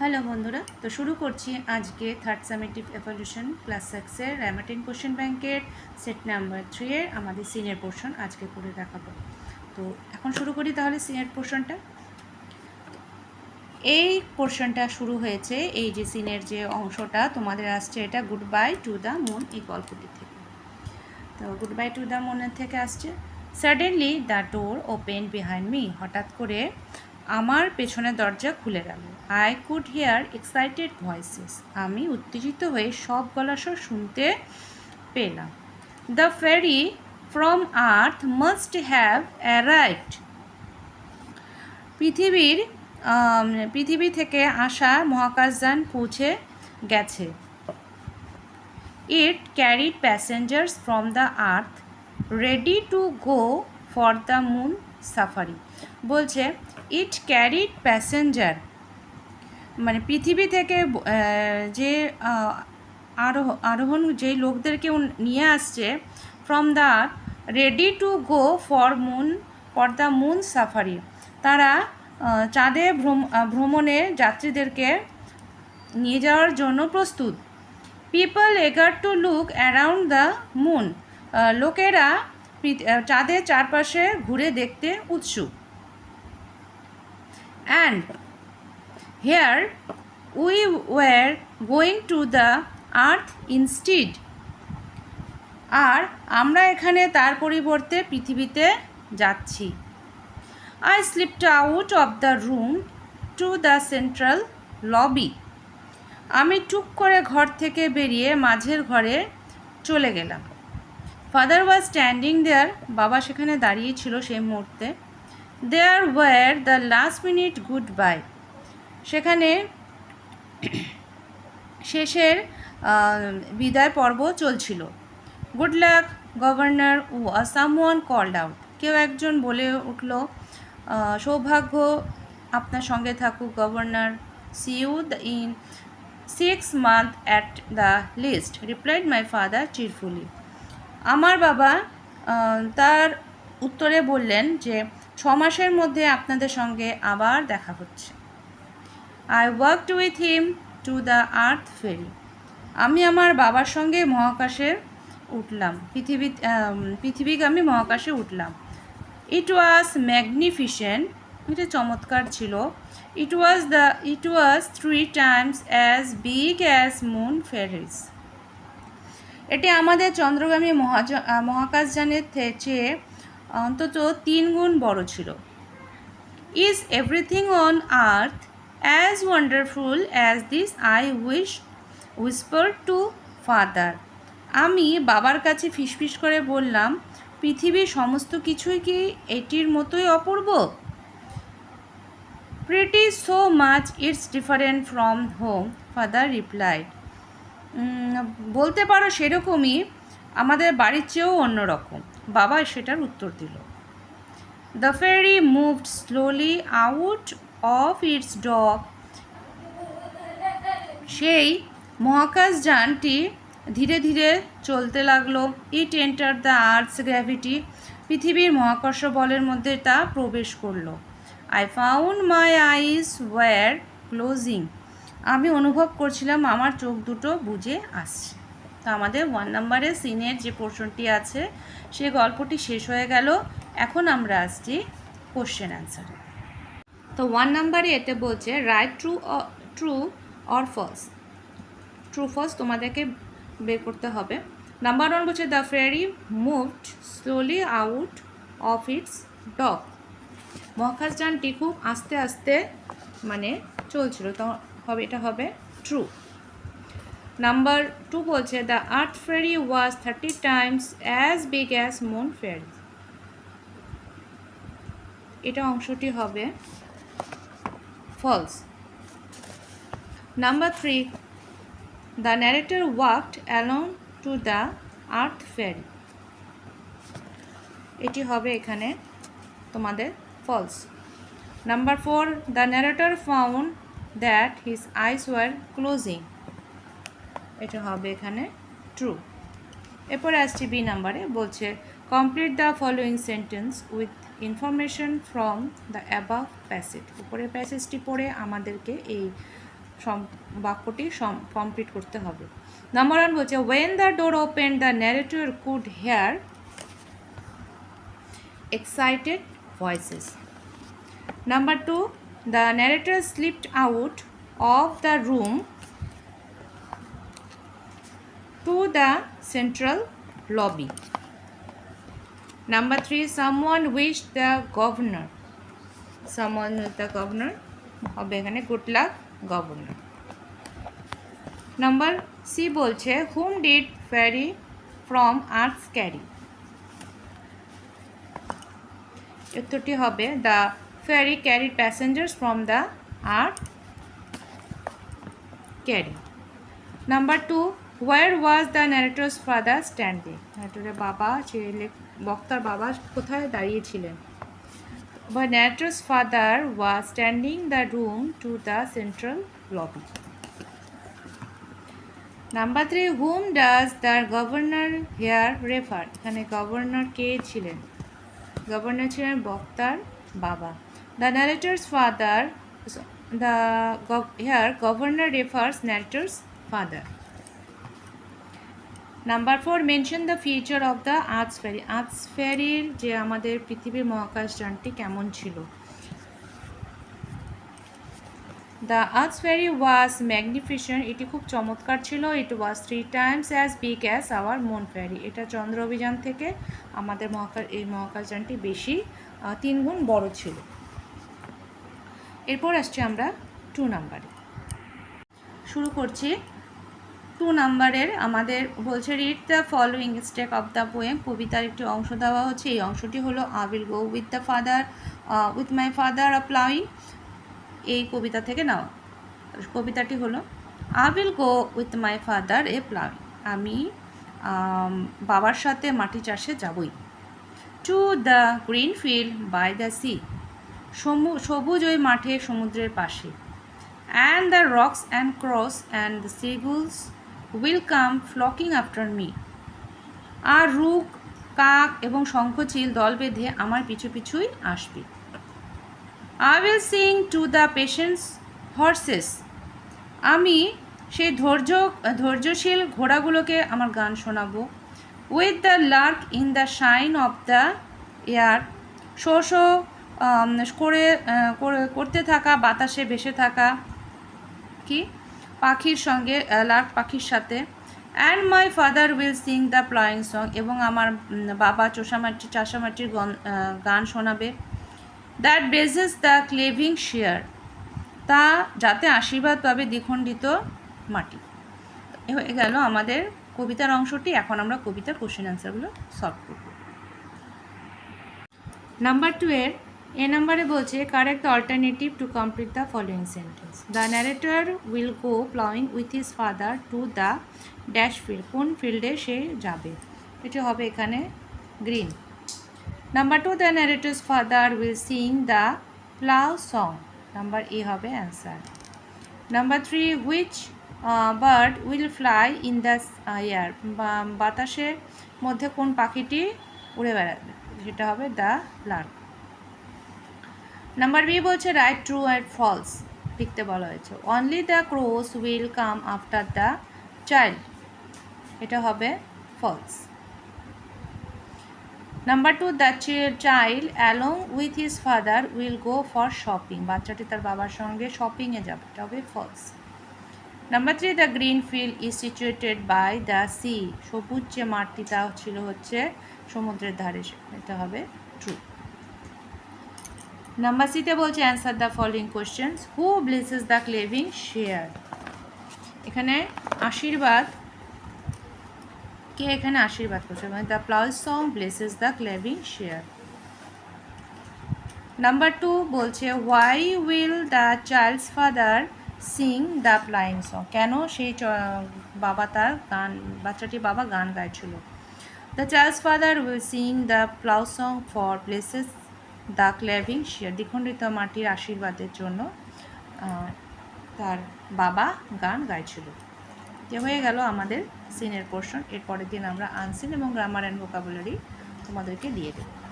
Hello বন্ধুরা, তো শুরু করছি আজকে থার্ড সামেটিভ এভলিউশন ক্লাস সিক্সের র্যামাটিন কোশ্চেন ব্যাংকের সেট নাম্বার থ্রি এর আমাদের সিনিয়র পোর্শন আজকে করে দেখাবো। তো এখন শুরু করি তাহলে সিনিয়র পোর্শনটা এই পোর্শনটা শুরু হয়েছে, এই যে সিনের যে অংশটা, তোমাদের আসছে এটা good bye to the moon এই গল্পটি থেকে। তো গুড বাই টু দ্য মুনের থেকে আসছে। Suddenly the door open behind me হঠাৎ করে আমার পেছনের দরজা খুলে গেল। I could hear excited voices আমি উত্তেজিত হয়ে সব গলাস্বর শুনতে পেলাম। The ferry from earth must have arrived পৃথিবীর পৃথিবী থেকে আসা মহাকাশযান পৌঁছে গেছে। It carried passengers from the earth ready to go for the moon safari. বলছে ইট ক্যারিড প্যাসেঞ্জার মানে পৃথিবী থেকে যে আরোহ, আরোহণ, যে লোকদেরকে নিয়ে আসছে from the ready to go for moon for the moon safari. তারা চাঁদে ভ্রমণে যাত্রীদেরকে নিয়ে যাওয়ার জন্য প্রস্তুত। People eager to look around the moon লোকেরা চাঁদের চারপাশে ঘুরে দেখতে উৎসুক। And here we were going to the earth instead আর আমরা এখানে তার পরিবর্তে পৃথিবীতে যাচ্ছি। I slipped out of the room to the central lobby আমি টুক করে ঘর থেকে বেরিয়ে মাঝের ঘরে চলে গেলাম। ফাদার ওয়াজ স্ট্যান্ডিং দেয়ার বাবা সেখানে দাঁড়িয়ে ছিল সেই মুহূর্তে। There were the last minute goodbye সেখানে শেষের বিদায় পর্ব চলছিল। গুড লাক গভর্নর ও সামওয়ান কল্ড আউট কেউ একজন বলে উঠল সৌভাগ্য আপনার সঙ্গে থাকুক governor see you the in six month at the list replied my father cheerfully আমার বাবা তার উত্তরে বললেন যে ছ মাসের মধ্যে আপনাদের সঙ্গে আবার দেখা হচ্ছে। I worked with him to the earth ferry আমি আমার বাবার সঙ্গে মহাকাশে উঠলাম। পৃথিবী আম, পৃথিবীগামী মহাকাশে উঠলাম। ইট ওয়াজ ম্যাগনিফিসেন্ট এটা চমৎকার ছিল। It was the it was three times as big as moon ferries এটি আমাদের চন্দ্রগামী মহাজ মহাকাশযানের চেয়ে অন্তত তিন গুণ বড় ছিল। Is everything on earth as wonderful as this I wish whisper to father আমি বাবার কাছে ফিসফিস করে বললাম, পৃথিবীর সমস্ত কিছুই কি এটির মতোই অপূর্ব? Pretty so much it's different from home father replied বলতে পারো সেরকমই আমাদের বাড়ির চেয়েও অন্যরকম। বাবা সেটার উত্তর দিল। The ferry moved slowly out of its dog সেই মহাকাশযানটি ধীরে ধীরে চলতে লাগল। It enter the earth's gravity পৃথিবীর মহাকর্ষ বলের মধ্যে তা প্রবেশ করল। I found my eyes were closing আমি অনুভব করছিলাম আমার চোখ দুটো বুঝে আসছে। তো আমাদের ওয়ান নাম্বারে সিনের যে পোর্শনটি আছে, সে গল্পটি শেষ হয়ে গেল। এখন আমরা আসছি কোশ্চেন অ্যান্সারে তো ওয়ান নাম্বারে এতে বলছে right true true or false true false তোমাদেরকে বের করতে হবে। নাম্বার ওয়ান বলছে the ferry moved slowly out of its dock মহাকাশযানটি খুব আস্তে আস্তে মানে চলছিল। তো হবে, এটা হবে ট্রু নাম্বার টু বলছে the earth ferry was thirty times as big as moon ferry এটা অংশটি হবে false number three the narrator walked along to the earth ferry এটি হবে এখানে তোমাদের false number four the narrator found that his eyes were closing এটা হবে এখানে ট্রু এরপরে আসছি বি নাম্বারে বলছে complete the following sentence with information from the above passage উপরের প্যাসেজটি পড়ে আমাদেরকে এই বাক্যটি কমপ্লিট করতে হবে। নাম্বার ওয়ান বলছে when the door open the narrator could hear excited voices. Number two, the narrator slipped out of the room to the central lobby. Number three, someone wished the governor. Someone with the governor হবে এখানে good luck governor number C বলছে whom did ferry from earth's carry উত্তরটি হবে the ferry carried passengers from the earth carry number two where was the narrator's father standing ন্যারেটরের বাবা, ছেলে, বক্তার বাবা কোথায় দাঁড়িয়েছিলেন? বা narrator's father was standing the room to the central lobby number three whom does the governor here refer এখানে governor কে ছিলেন? গভর্নর ছিলেন বক্তার বাবা। The narrator's father the here governor refers narrator's father number four mention the feature of the earth's ferry earth's ফেরির যে আমাদের পৃথিবীর মহাকাশযানটি কেমন ছিল? দ্য আর্টস ফেরি ওয়াজ ম্যাগনিফিশন এটি খুব চমৎকার ছিল। It was three times as big as our moon ferry এটা চন্দ্র অভিযান থেকে আমাদের মহাকাশ এই মহাকাশযানটি বেশি আহ, তিন গুণ বড় ছিল। এরপর আসছি আমরা টু নাম্বারে। শুরু করছি টু নাম্বারের, আমাদের বলছে read the following stake of the poem কবিতার একটি অংশ দেওয়া হচ্ছে। এই অংশটি হলো I will go with the father with my father uh এই কবিতা থেকে নেওয়া। কবিতাটি হলো I will go with my father a ploughing আমি, বাবার সাথে মাটি চাষে যাবই। To the green field by the sea সবুজ ওই মাঠে সমুদ্রের পাশে। And the rooks and crows and the seagulls will come flocking after me R rook কাক এবং শঙ্খচিল দল বেঁধে আমার পিছু পিছুই আসবে। I will sing to the patients horses আমি সেই ধৈর্য, ধৈর্যশীল ঘোড়াগুলোকে আমার গান শোনাবো। With the lark in the shine of the air show শো করে করতে থাকা, বাতাসে ভেসে থাকা, কি? পাখির সঙ্গে লার্ক পাখির সাথে। And my father will sing the ploughing song এবং আমার বাবা চোষামাটি, চাষামাটির গন- শোনাবে। That blesses the cleaving share তা যাতে আশীর্বাদ পাবে দ্বিখণ্ডিত মাটি। হয়ে গেল আমাদের কবিতার অংশটি। এখন আমরা কবিতার কোশ্চেন অ্যান্সারগুলো সলভ করব। নাম্বার টু এর এ নাম্বারে বলছে correct alternative to complete the following sentence the narrator will go ploughing with his father to the dash field কোন ফিল্ডে সে যাবে? এটি হবে এখানে green number two the narrator's father will sing the plough song number A হবে answer number three which bird will fly in the air বাতাসের মধ্যে কোন পাখিটি উড়ে বেড়াবে? সেটা হবে দ্য লার্ক নাম্বার বি বলছে রাইট ট্রু অ্যান্ড ফলস লিখতে বলা হয়েছে। Only the crows will come after the child এটা হবে false number two the child along with his father will go for shopping বাচ্চাটি তার বাবার সঙ্গে শপিংয়ে যাবে। এটা হবে false number three the green field is situated by the sea সবুজ যে মাঠটি, তা ছিল হচ্ছে সমুদ্রের ধারে। এটা হবে ট্রু নাম্বার সিতে বলছে answer the following questions who blesses the cleaving share এখানে আশীর্বাদ, কে এখানে আশীর্বাদ করছে? মানে the plough's song blesses the cleaving share number two বলছে why will the child's father sing the ploughing song কেন সেই বাবা তার গান বাচ্চাটি বাবা গান গাইছিল? The child's father will sing the plough song for blesses the cleaving share দ্বিখণ্ডিত মাটির আশীর্বাদের জন্য তার বাবা গান গাইছিল। যে হয়ে গেল আমাদের সিনের পোর্শন এর পরের দিন আমরা আনসিন এবং গ্রামার অ্যান্ড ভোকাবুলারি তোমাদেরকে দিয়ে দেবো।